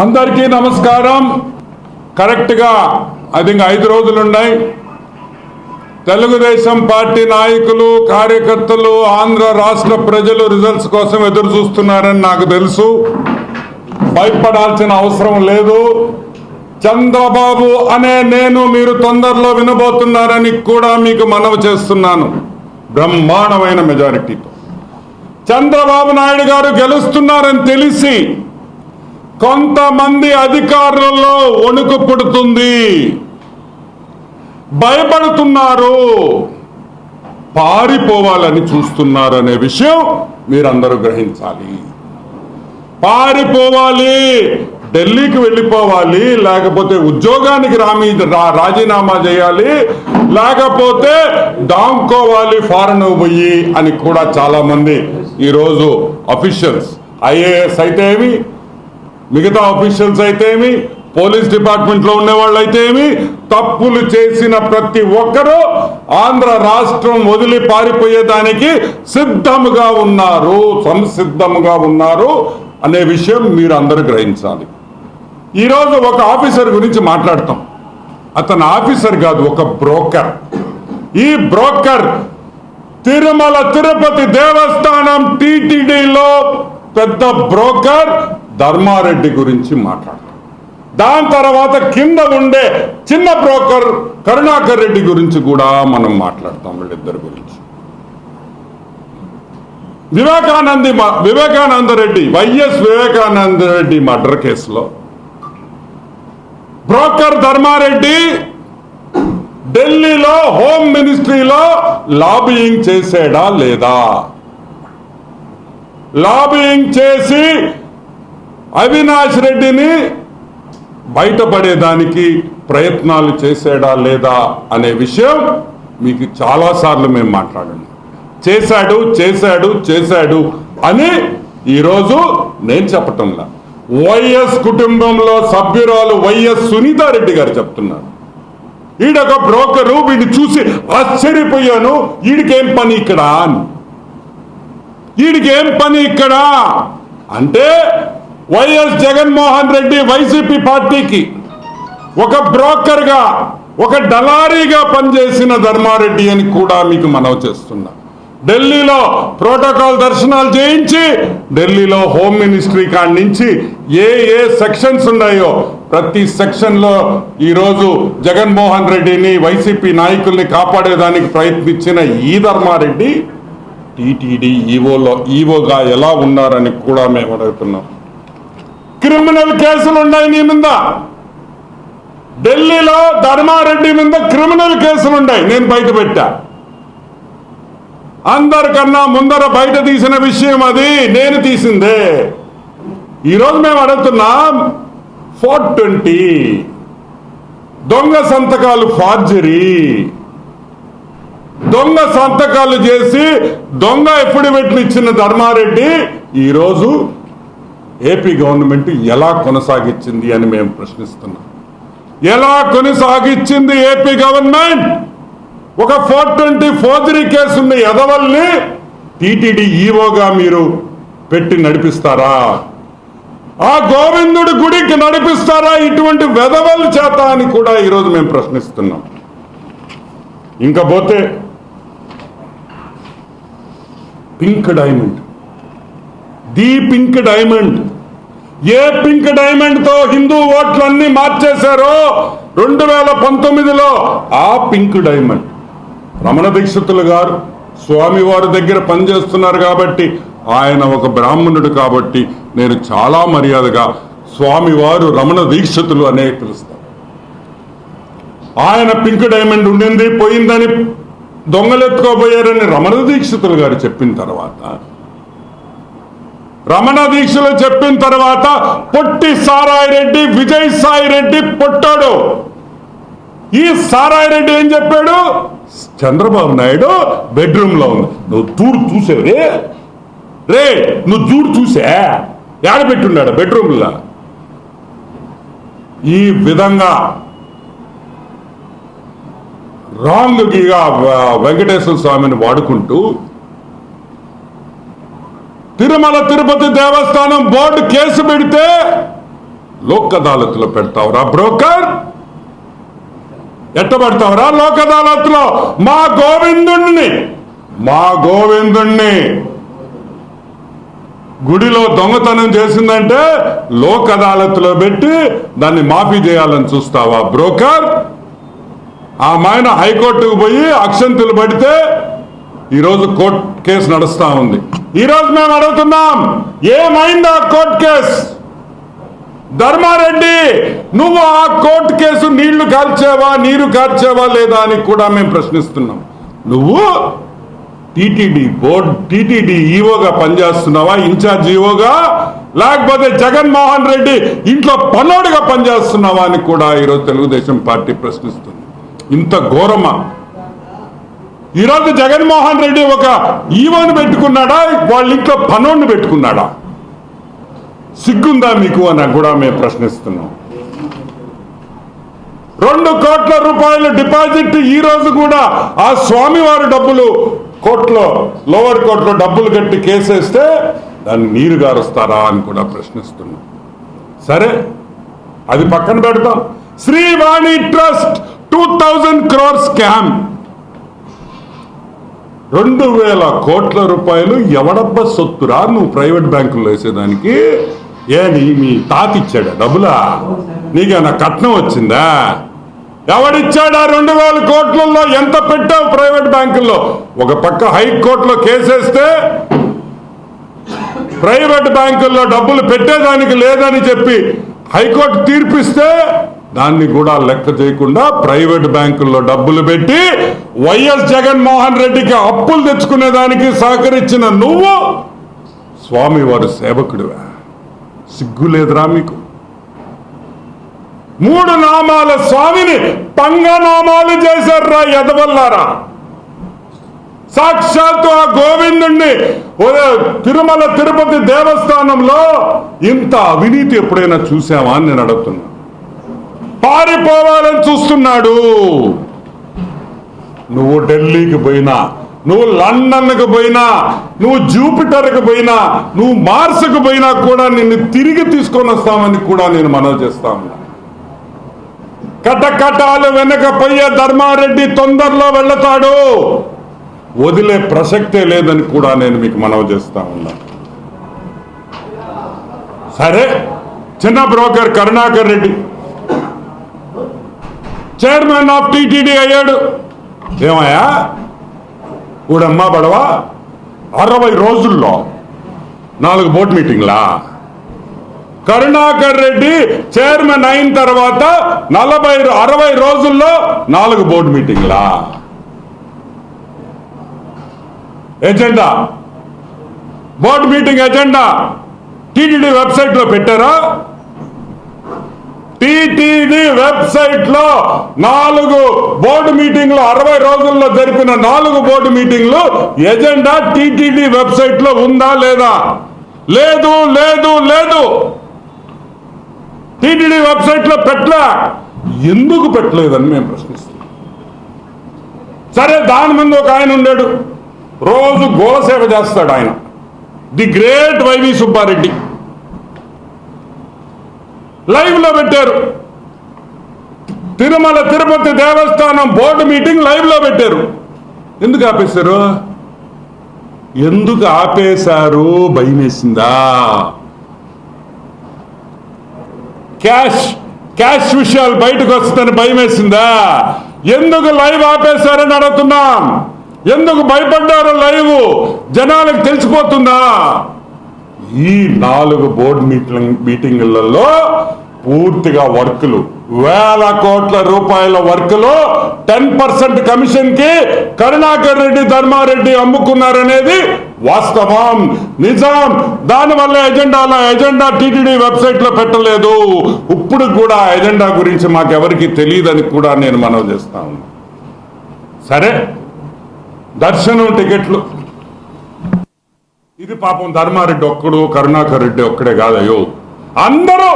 అందరికీ నమస్కారం. కరెక్ట్గా ఐ థింక్ ఐదు రోజులు ఉన్నాయి తెలుగుదేశం పార్టీ నాయకులు కార్యకర్తలు ఆంధ్ర రాష్ట్ర ప్రజలు రిజల్ట్స్ కోసం ఎదురు చూస్తున్నారని నాకు తెలుసు. భయపడాల్సిన అవసరం లేదు. చంద్రబాబు అనే నేను మీరు తొందరలో వినబోతున్నారని కూడా మీకు మనవి చేస్తున్నాను. బ్రహ్మాండమైన మెజారిటీతో చంద్రబాబు నాయుడు గారు గెలుస్తున్నారని తెలిసి కొంతమంది అధికారులలో వణుకు పుడుతుంది. భయపడుతున్నారు. పారిపోవాలని చూస్తున్నారు అనే విషయం మీరందరూ గ్రహించాలి. పారిపోవాలి ఢిల్లీకి వెళ్ళిపోవాలి లేకపోతే ఉద్యోగానికి రామి రాజీనామా చేయాలి లేకపోతే దాంకోవాలి ఫారెన్ పోయి అని కూడా చాలామంది ఈరోజు అఫీషియల్స్ ఐఏఎస్ అయితే ఏమి? మిగతా ఆఫీషియల్స్ అయితే ఏమి పోలీస్ డిపార్ట్మెంట్లో ఉండేవాళ్ళు వాళ్ళు అయితే ఏమి తప్పులు చేసిన ప్రతి ఒక్కరూ ఆంధ్ర రాష్ట్రం వదిలి పారిపోయేదానికి సిద్ధముగా ఉన్నారు సంసిద్ధముగా ఉన్నారు అనే విషయం మీరు అందరూ గ్రహించాలి. ఈరోజు ఒక ఆఫీసర్ గురించి మాట్లాడతాం. అతను ఆఫీసర్ కాదు ఒక బ్రోకర్. ఈ బ్రోకర్ తిరుమల తిరుపతి దేవస్థానం టీటీడీలో పెద్ద బ్రోకర్ ధర్మారెడ్డి గురించి మాట్లాడతాం. దాని తర్వాత కింద ఉండే చిన్న బ్రోకర్ కరుణాకర్ రెడ్డి గురించి కూడా మనం మాట్లాడతాం వీళ్ళిద్దరి గురించి. వివేకానంది వివేకానంద రెడ్డి వైఎస్ వివేకానంద రెడ్డి మర్డర్ కేసులో బ్రోకర్ ధర్మారెడ్డి ఢిల్లీలో హోమ్ మినిస్ట్రీలో లాబియింగ్ చేసాడా లేదా? లాబియింగ్ చేసి అవినాష్ రెడ్డిని బయటపడేదానికి ప్రయత్నాలు చేశాడా లేదా అనే విషయం మీకు చాలాసార్లు మేము మాట్లాడండి చేశాడు చేశాడు చేశాడు అని ఈరోజు నేను చెప్పటంలా. వైఎస్ కుటుంబంలో సభ్యురాలు వైఎస్ సునీతారెడ్డి గారు చెప్తున్నారు. ఈడొక బ్రోకరు వీడిని చూసి ఆశ్చర్యపోయాను వీడికేం పని ఇక్కడ? అని వీడికేం పని ఇక్కడ? అంటే వైఎస్ జగన్మోహన్ రెడ్డి వైసీపీ పార్టీకి ఒక బ్రోకర్గా ఒక డలారీగా పనిచేసిన ధర్మారెడ్డి అని కూడా మీకు మనవి చేస్తున్నా. ఢిల్లీలో ప్రోటోకాల్ దర్శనాలు చేయించి ఢిల్లీలో హోమ్ మినిస్ట్రీ కాడి నుంచి ఏ ఏ సెక్షన్స్ ఉన్నాయో ప్రతి సెక్షన్లో ఈరోజు జగన్మోహన్ రెడ్డిని వైసీపీ నాయకుల్ని కాపాడేదానికి ప్రయత్నించిన ఈ ధర్మారెడ్డి టీటీడీ ఈవోలో ఈవోగా ఎలా ఉన్నారని కూడా మేము అడుగుతున్నాం. క్రిమినల్ కేసులు ఉన్నాయి నీ మీద. ఢిల్లీలో ధర్మారెడ్డి మీద క్రిమినల్ కేసులు ఉన్నాయి. నేను బయట పెట్టా. అందరికన్నా ముందర బయట తీసిన విషయం అది నేను తీసిందే. ఈరోజు మేము అడుగుతున్నాం ఫోర్ ట్వంటీ. దొంగ సంతకాలు ఫార్జరీ. దొంగ సంతకాలు చేసి దొంగ ఎఫిడవిట్లు ఇచ్చిన ధర్మారెడ్డి ఈరోజు ఏపీ గవర్నమెంట్ ఎలా కొనసాగించింది అని మేము ప్రశ్నిస్తున్నాం. ఎలా కొనసాగించింది ఏపీ గవర్నమెంట్? ఒక ఫోర్ ట్వంటీ ఫోర్జరీ కేసు ఉన్న ఎదవల్ని టీటీడీ ఈవోగా మీరు పెట్టి నడిపిస్తారా? ఆ గోవిందుడి గుడికి నడిపిస్తారా ఇటువంటి వెధవల చేత అని కూడా ఈరోజు మేము ప్రశ్నిస్తున్నాం. ఇంకా పోతే pink diamond the pink diamond. A pink డైమండ్తో హిందూ ఓట్లన్నీ మార్చేశారో రెండు వేల పంతొమ్మిదిలో ఆ పింక్ డైమండ్. రమణ దీక్షితులు గారు స్వామివారి దగ్గర పనిచేస్తున్నారు కాబట్టి ఆయన ఒక బ్రాహ్మణుడు కాబట్టి నేను చాలా మర్యాదగా స్వామివారు రమణ దీక్షితులు అనే పిలుస్తాను. ఆయన పింక్ డైమండ్ ఉండింది పోయిందని దొంగలెత్తుకోబోయారని రమణ దీక్షితులు గారు చెప్పిన తర్వాత రమణ దీక్షలు చెప్పిన తర్వాత పొట్టి సారాయి రెడ్డి విజయ్ సాయి రెడ్డి పొట్టాడు. ఈ సారాయి రెడ్డి ఏం చెప్పాడు? చంద్రబాబు నాయుడు బెడ్రూమ్లో ఉంది. నువ్వు చూడు చూసావే. రే నువ్వు చూడు చూసా. ఏడ పెట్టున్నాడు బెడ్రూమ్లో ఈ విధంగా రాంగ్గా వెంకటేశ్వర స్వామిని వాడుకుంటూ తిరుమల తిరుపతి దేవస్థానం బోర్డు కేసు పెడితే లోక్ అదాలత్లో పెడతావురా బ్రోకర్. ఎట్ట పెడతావురా లోక్ అదాలత్లో మా గోవిందుణ్ణి. మా గోవిందుణ్ణి. గుడిలో దొంగతనం చేసిందంటే లోక్ అదాలత్లో పెట్టి దాన్ని మాఫీ చేయాలని చూస్తావా బ్రోకర్? ఆ మాయన హైకోర్టుకు పోయి అక్షంతులు పడితే ఈరోజు కోర్టు కేసు నడుస్తా ఉంది. ఈరోజు మేము అడుగుతున్నాం ఏమైందా ఆ కోర్టు కేసు? ధర్మారెడ్డి నువ్వు ఆ కోర్టు కేసు నీళ్ళు కాల్చావా నీరు కాల్చావా లేదా అని కూడా మేము ప్రశ్నిస్తున్నాం. నువ్వు టీటీడీ బోర్డ్ టీటీడీ ఈవోగా పనిచేస్తున్నావా ఇన్ఛార్జ్ ఈవోగా లేకపోతే జగన్మోహన్ రెడ్డి ఇంట్లో పన్నోడుగా పనిచేస్తున్నావా అని కూడా ఈరోజు తెలుగుదేశం పార్టీ ప్రశ్నిస్తుంది. ఇంత ఘోరమా? ఈరోజు జగన్మోహన్ రెడ్డి ఒక ఈవోని పెట్టుకున్నాడా? వాళ్ళ ఇంట్లో పనోడిని పెట్టుకున్నాడా? సిగ్గుందా మీకు అని కూడా మేము ప్రశ్నిస్తున్నాం. రెండు కోట్ల రూపాయల డిపాజిట్ ఈ రోజు కూడా ఆ స్వామివారి డబ్బులు కోర్టులో లోవర్ కోర్టులో డబ్బులు కట్టి కేసేస్తే దాన్ని నీరు గారుస్తారా అని కూడా ప్రశ్నిస్తున్నాం. సరే అది పక్కన పెడతాం. Srivani trust two thousand crore scam. రెండు వేల కోట్ల రూపాయలు ఎవడబ్బ సొత్తురా నువ్వు ప్రైవేట్ బ్యాంకుల్లో వేసేదానికి? ఏ నీ మీ తాత ఇచ్చాడా డబ్బులా? నీకేమైనా కట్నం వచ్చిందా? ఎవడిచ్చాడా రెండు వేల కోట్లలో ఎంత పెట్టావు ప్రైవేట్ బ్యాంకుల్లో? ఒక పక్క హైకోర్టులో కేసేస్తే ప్రైవేట్ బ్యాంకుల్లో డబ్బులు పెట్టేదానికి లేదని చెప్పి హైకోర్టు తీర్పిస్తే దాన్ని కూడా లెక్క చేయకుండా ప్రైవేట్ బ్యాంకుల్లో డబ్బులు పెట్టి వైఎస్ జగన్మోహన్ రెడ్డికి అప్పులు తెచ్చుకునేదానికి సహకరించిన నువ్వు స్వామివారి సేవకుడివా? సిగ్గు లేదురా మీకు? మూడు నామాల స్వామిని పంగనామాలు చేశారా ఎదవల్లారా సాక్షాత్తు ఆ గోవిందుణ్ణి తిరుమల తిరుపతి దేవస్థానంలో ఇంత అవినీతి ఎప్పుడైనా చూసావా అని నేను అడుగుతున్నా. పారిపోవాలని చూస్తున్నాడు. నువ్వు ఢిల్లీకి పోయినా నువ్వు లండన్కి పోయినా నువ్వు జూపిటర్కి పోయినా నువ్వు మార్స్కి పోయినా కూడా నిన్ను తిరిగి తీసుకొని వస్తామని కూడా నేను మనవి చేస్తాను కటకటాలు వెనక పోయే ధర్మారెడ్డి తొందరలో వెళతాడు. వదిలే ప్రసక్తే లేదని కూడా నేను మీకు మనవి చేస్తా ఉన్నా. సరే చిన్న broker Karunakar Reddy. Chairman of TTD అయ్యాడు. ఏమయ్యా? ఊడమ్మా బడవా అరవై రోజుల్లో నాలుగు బోర్డు మీటింగ్లా కరుణాకర్ రెడ్డి చైర్మన్ అయిన తర్వాత నలభై అరవై రోజుల్లో నాలుగు board మీటింగ్లా agenda? Board meeting agenda? TTD వెబ్సైట్లో పెట్టారా? టీటీడీ వెబ్సైట్లో నాలుగు బోర్డు మీటింగ్లు అరవై రోజుల్లో జరిపిన నాలుగు బోర్డు మీటింగ్లు ఎజెండా టీటీడీ వెబ్సైట్లో ఉందా లేదా? లేదు లేదు లేదు. టీటీడీ వెబ్సైట్లో పెట్టలే. ఎందుకు పెట్టలేదని మేము ప్రశ్నిస్తున్నాం. సరే దాని ముందు ఒక ఆయన ఉండాడు. రోజు గోసేవ చేస్తాడు ఆయన. The great YV Subba Reddy. లైవ్లో పెట్టారు. తిరుమల తిరుపతి దేవస్థానం బోర్డు మీటింగ్ లైవ్లో పెట్టారు. ఎందుకు ఆపేశారు? ఎందుకు ఆపేశారు? భయమేసిందా క్యాష్ క్యాష్ విషయాలు బయటకు వస్తుందని భయమేసిందా ఎందుకు లైవ్ ఆపేశారని అడుగుతున్నాం. ఎందుకు భయపడ్డారు లైవ్? జనాలకు తెలిసిపోతుందా? ఈ నాలుగు బోర్డు మీటింగ్ మీటింగులలో పూర్తిగా వర్కులు. వేల కోట్ల రూపాయల వర్కులు టెన్ పర్సెంట్ కమిషన్కి కరుణాకర్ రెడ్డి ధర్మారెడ్డి అమ్ముకున్నారనేది వాస్తవం. నిజాం. దానివల్ల ఎజెండాలో ఎజెండా టీటీడీ వెబ్సైట్లో పెట్టలేదు. ఇప్పుడు కూడా ఎజెండా గురించి మాకెవరికి తెలియదని కూడా నేను మనవి చేస్తా ఉన్నా. సరే? దర్శనం టికెట్లు ఇది పాపం ధర్మారెడ్డి ఒక్కడు కరుణాకర్ రెడ్డి ఒక్కడే కాదయ్యో. అందరూ